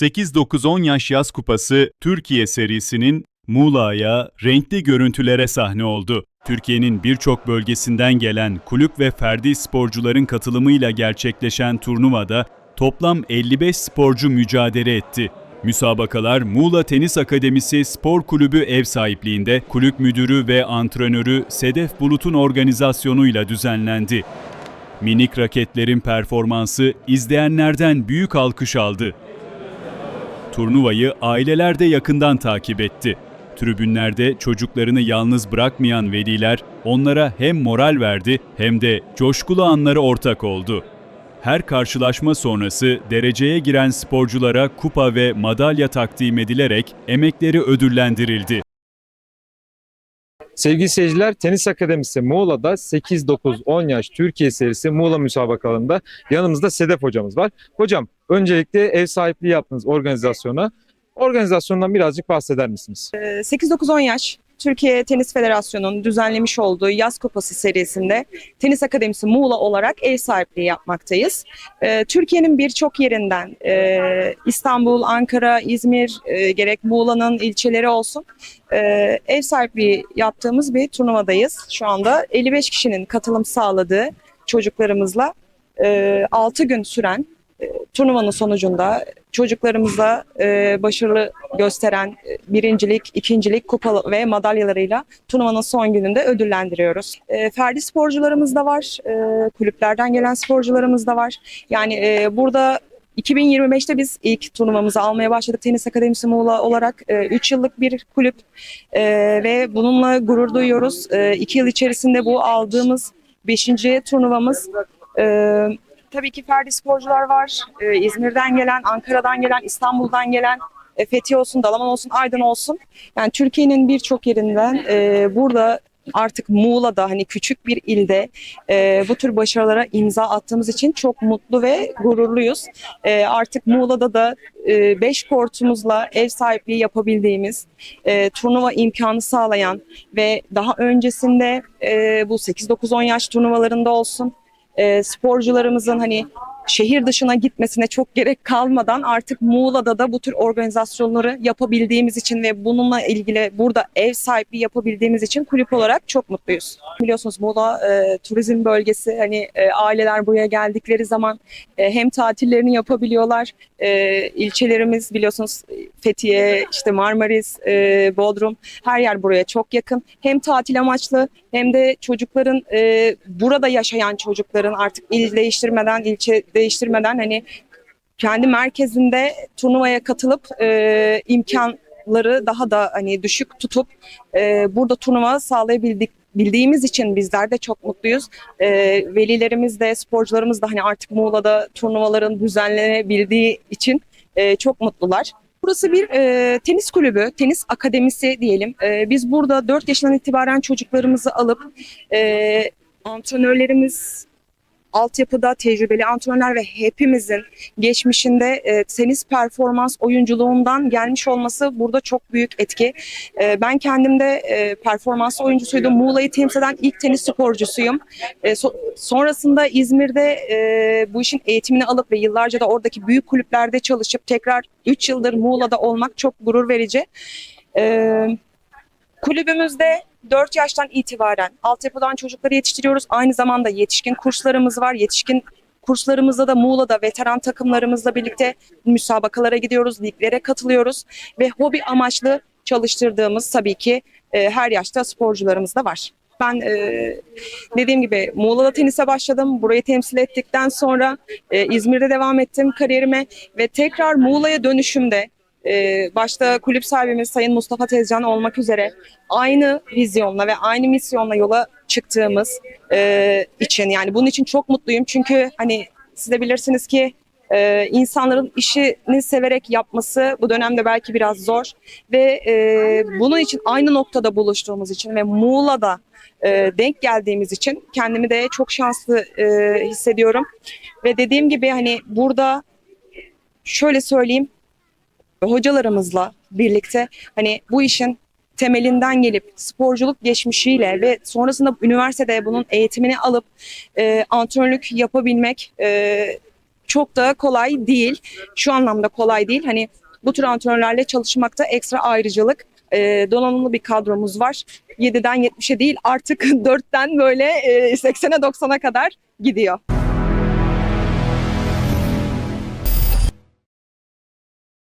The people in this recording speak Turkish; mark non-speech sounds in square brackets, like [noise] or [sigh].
8-9-10 yaş yaz kupası Türkiye serisinin Muğla'ya renkli görüntülere sahne oldu. Türkiye'nin birçok bölgesinden gelen kulüp ve ferdi sporcuların katılımıyla gerçekleşen turnuvada toplam 55 sporcu mücadele etti. Müsabakalar Muğla Tenis Akademisi Spor Kulübü ev sahipliğinde kulüp müdürü ve antrenörü Sedef Bulut'un organizasyonuyla düzenlendi. Minik raketlerin performansı izleyenlerden büyük alkış aldı. Turnuvayı aileler de yakından takip etti. Tribünlerde çocuklarını yalnız bırakmayan veliler onlara hem moral verdi hem de coşkulu anları ortak oldu. Her karşılaşma sonrası dereceye giren sporculara kupa ve madalya takdim edilerek emekleri ödüllendirildi. Sevgili seyirciler, Tenis Akademisi Muğla'da 8-9-10 yaş Türkiye serisi Muğla müsabakalarında yanımızda Sedef hocamız var. Hocam, öncelikle ev sahipliği yaptığınız organizasyona, organizasyondan birazcık bahseder misiniz? 8-9-10 yaş Türkiye Tenis Federasyonu'nun düzenlemiş olduğu yaz kupası serisinde Tenis Akademisi Muğla olarak ev sahipliği yapmaktayız. Ee, Türkiye'nin birçok yerinden e, İstanbul, Ankara, İzmir e, gerek Muğla'nın ilçeleri olsun e, ev sahipliği yaptığımız bir turnuvadayız. Şu anda 55 kişinin katılım sağladığı çocuklarımızla 6 gün süren e, turnuvanın sonucunda çocuklarımıza e, başarılı gösteren e, birincilik, ikincilik, kupa ve madalyalarıyla turnuvanın son gününde ödüllendiriyoruz. E, ferdi sporcularımız da var, e, kulüplerden gelen sporcularımız da var. Yani e, burada 2025'te biz ilk turnuvamızı almaya başladık Tenis Akademisi Muğla olarak 3 yıllık bir kulüp e, ve bununla gurur duyuyoruz. 2 yıl içerisinde bu aldığımız 5. turnuvamız. E, Tabii ki ferdi sporcular var. Ee, İzmir'den gelen, Ankara'dan gelen, İstanbul'dan gelen, e, Fethiye olsun, Dalaman olsun, Aydın olsun. Yani Türkiye'nin birçok yerinden e, burada artık Muğla'da hani küçük bir ilde e, bu tür başarılara imza attığımız için çok mutlu ve gururluyuz. E, artık Muğla'da da 5 e, kortumuzla ev sahipliği yapabildiğimiz, e, turnuva imkanı sağlayan ve daha öncesinde e, bu 8-9-10 yaş turnuvalarında olsun sporcularımızın hani şehir dışına gitmesine çok gerek kalmadan artık Muğla'da da bu tür organizasyonları yapabildiğimiz için ve bununla ilgili burada ev sahipliği yapabildiğimiz için kulüp olarak çok mutluyuz. Biliyorsunuz Muğla e, turizm bölgesi hani e, aileler buraya geldikleri zaman e, hem tatillerini yapabiliyorlar. E, ilçelerimiz biliyorsunuz Fethiye, işte Marmaris, e, Bodrum her yer buraya çok yakın. Hem tatil amaçlı hem de çocukların e, burada yaşayan çocukların artık il değiştirmeden, ilçe değiştirmeden hani kendi merkezinde turnuvaya katılıp e, imkanları daha da hani düşük tutup e, burada turnuva sağlayabildik bildiğimiz için bizler de çok mutluyuz. E, velilerimiz de sporcularımız da hani artık Muğla'da turnuvaların düzenlenebildiği için e, çok mutlular. Burası bir e, tenis kulübü, tenis akademisi diyelim. E, biz burada 4 yaşından itibaren çocuklarımızı alıp e, antrenörlerimiz altyapıda tecrübeli antrenörler ve hepimizin geçmişinde e, tenis performans oyunculuğundan gelmiş olması burada çok büyük etki. E, ben kendim de e, performans oyuncusuydum. Muğla'yı temsil eden ilk tenis sporcusuyum. E, so, sonrasında İzmir'de e, bu işin eğitimini alıp ve yıllarca da oradaki büyük kulüplerde çalışıp tekrar 3 yıldır Muğla'da olmak çok gurur verici. E, kulübümüzde 4 yaştan itibaren altyapıdan çocukları yetiştiriyoruz. Aynı zamanda yetişkin kurslarımız var. Yetişkin kurslarımızda da Muğla'da veteran takımlarımızla birlikte müsabakalara gidiyoruz, liglere katılıyoruz ve hobi amaçlı çalıştırdığımız tabii ki e, her yaşta sporcularımız da var. Ben e, dediğim gibi Muğla'da tenise başladım. Burayı temsil ettikten sonra e, İzmir'de devam ettim kariyerime ve tekrar Muğla'ya dönüşümde ee, başta kulüp sahibimiz Sayın Mustafa Tezcan olmak üzere aynı vizyonla ve aynı misyonla yola çıktığımız e, için yani bunun için çok mutluyum. Çünkü hani siz de bilirsiniz ki e, insanların işini severek yapması bu dönemde belki biraz zor ve e, bunun için aynı noktada buluştuğumuz için ve Muğla'da denk geldiğimiz için kendimi de çok şanslı hissediyorum. Ve dediğim gibi hani burada şöyle söyleyeyim hocalarımızla birlikte hani bu işin temelinden gelip sporculuk geçmişiyle ve sonrasında üniversitede bunun eğitimini alıp e, antrenörlük yapabilmek e, çok da kolay değil. Şu anlamda kolay değil. Hani bu tür antrenörlerle çalışmakta ekstra ayrıcalık. Ee, donanımlı bir kadromuz var. 7'den 70'e değil artık [laughs] 4'ten böyle e, 80'e 90'a kadar gidiyor.